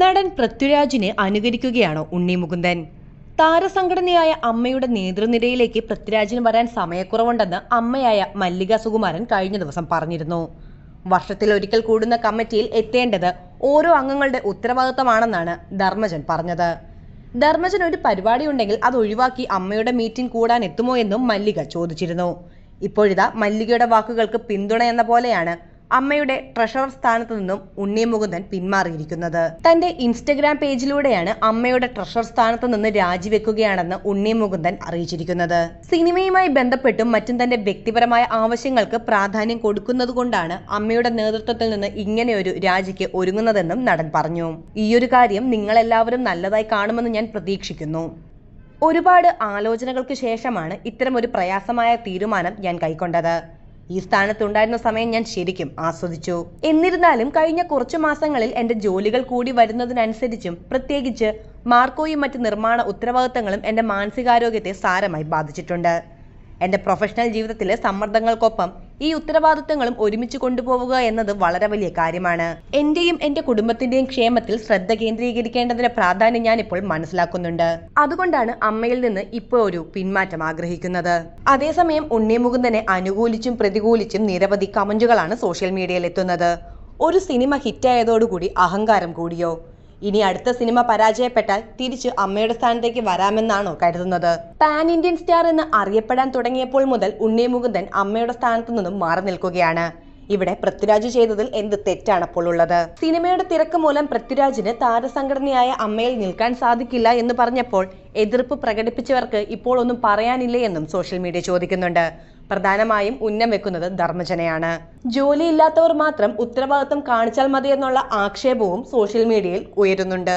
നടൻ പൃഥ്വിരാജിനെ അനുകരിക്കുകയാണ് ഉണ്ണി മുകുന്ദൻ. താരസംഘടനയായ അമ്മയുടെ നേതൃനിരയിലേക്ക് പൃഥ്വിരാജിന് വരാൻ സമയക്കുറവുണ്ടെന്ന് അമ്മയായ മല്ലിക സുകുമാരൻ കഴിഞ്ഞ ദിവസം പറഞ്ഞിരുന്നു. വർഷത്തിൽ ഒരിക്കൽ കൂടുന്ന കമ്മിറ്റിയിൽ എത്തേണ്ടത് ഓരോ അംഗങ്ങളുടെ ഉത്തരവാദിത്തമാണെന്നാണ് ധർമ്മജൻ പറഞ്ഞത്. ധർമ്മജൻ ഒരു പരിപാടി ഉണ്ടെങ്കിൽ അത് ഒഴിവാക്കി അമ്മയുടെ മീറ്റിംഗ് കൂടാൻ എത്തുമോ എന്നും മല്ലിക ചോദിച്ചിരുന്നു. ഇപ്പോഴിതാ മല്ലികയുടെ വാക്കുകൾക്ക് പിന്തുണ എന്ന പോലെയാണ് അമ്മയുടെ ട്രഷറർ സ്ഥാനത്ത് നിന്നും ഉണ്ണി മുകുന്ദൻ പിന്മാറിയിരിക്കുന്നത്. തന്റെ ഇൻസ്റ്റഗ്രാം പേജിലൂടെയാണ് അമ്മയുടെ ട്രഷറർ സ്ഥാനത്ത് നിന്ന് രാജിവെക്കുകയാണെന്ന് ഉണ്ണി മുകുന്ദൻ അറിയിച്ചിരിക്കുന്നത്. സിനിമയുമായി ബന്ധപ്പെട്ടും മറ്റും തന്റെ വ്യക്തിപരമായ ആവശ്യങ്ങൾക്ക് പ്രാധാന്യം കൊടുക്കുന്നതുകൊണ്ടാണ് അമ്മയുടെ നേതൃത്വത്തിൽ നിന്ന് ഇങ്ങനെയൊരു രാജിക്ക് ഒരുങ്ങുന്നതെന്നും നടൻ പറഞ്ഞു. ഈയൊരു കാര്യം നിങ്ങളെല്ലാവരും നല്ലതായി കാണുമെന്ന് ഞാൻ പ്രതീക്ഷിക്കുന്നു. ഒരുപാട് ആലോചനകൾക്ക് ശേഷമാണ് ഇത്തരമൊരു പ്രയാസമായ തീരുമാനം ഞാൻ കൈക്കൊണ്ടത്. ഈ സ്ഥാനത്തുണ്ടായിരുന്ന സമയം ഞാൻ ശരിക്കും ആസ്വദിച്ചു. എന്നിരുന്നാലും കഴിഞ്ഞ കുറച്ചു മാസങ്ങളിൽ എന്റെ ജോലികൾ കൂടി വരുന്നതിനനുസരിച്ചും പ്രത്യേകിച്ച് മാർക്കോയും മറ്റ് നിർമ്മാണ ഉത്തരവാദിത്തങ്ങളും എന്റെ മാനസികാരോഗ്യത്തെ സാരമായി ബാധിച്ചിട്ടുണ്ട്. എന്റെ പ്രൊഫഷണൽ ജീവിതത്തിലെ സമ്മർദ്ദങ്ങൾക്കൊപ്പം ഈ ഉത്തരവാദിത്തങ്ങളും ഒരുമിച്ച് കൊണ്ടുപോവുക എന്നത് വളരെ വലിയ കാര്യമാണ്. എന്റെയും എന്റെ കുടുംബത്തിന്റെയും ക്ഷേമത്തിൽ ശ്രദ്ധ കേന്ദ്രീകരിക്കേണ്ടതിന്റെ പ്രാധാന്യം ഞാൻ ഇപ്പോൾ മനസ്സിലാക്കുന്നുണ്ട്. അതുകൊണ്ടാണ് അമ്മയിൽ നിന്ന് ഇപ്പോൾ ഒരു പിന്മാറ്റം ആഗ്രഹിക്കുന്നത്. അതേസമയം ഉണ്ണിമുകുന്ദനെ അനുകൂലിച്ചും പ്രതികൂലിച്ചും നിരവധി കമന്റുകളാണ് സോഷ്യൽ മീഡിയയിൽ എത്തുന്നത്. ഒരു സിനിമ ഹിറ്റായതോടുകൂടി അഹങ്കാരം കൂടിയോ? ഇനി അടുത്ത സിനിമ പരാജയപ്പെട്ടാൽ തിരിച്ച് അമ്മയുടെ സ്ഥാനത്തേക്ക് വരാമെന്നാണോ കരുതുന്നത്. പാൻ ഇന്ത്യൻ സ്റ്റാർ എന്ന് അറിയപ്പെടാൻ തുടങ്ങിയപ്പോൾ മുതൽ ഉണ്ണി മുകുന്ദൻ അമ്മയുടെ സ്ഥാനത്തു നിന്നും മാറി നിൽക്കുകയാണ്. ഇവിടെ പൃഥ്വിരാജ് ചെയ്തതിൽ എന്ത് തെറ്റാണ് അപ്പോൾ ഉള്ളത്? സിനിമയുടെ തിരക്ക് മൂലം പൃഥ്വിരാജിന് താരസംഘടനയായ അമ്മയിൽ നിൽക്കാൻ സാധിക്കില്ല എന്ന് പറഞ്ഞപ്പോൾ എതിർപ്പ് പ്രകടിപ്പിച്ചവർക്ക് ഇപ്പോൾ ഒന്നും പറയാനില്ലേ എന്നും സോഷ്യൽ മീഡിയ ചോദിക്കുന്നുണ്ട്. പ്രധാനമായും ഉന്നം വെക്കുന്നത് ധർമ്മജനയാണ്. ജോലിയില്ലാത്തവർ മാത്രം ഉത്തരവാദിത്തം കാണിച്ചാൽ മതി എന്നുള്ള ആക്ഷേപവും സോഷ്യൽ മീഡിയയിൽ ഉയരുന്നുണ്ട്.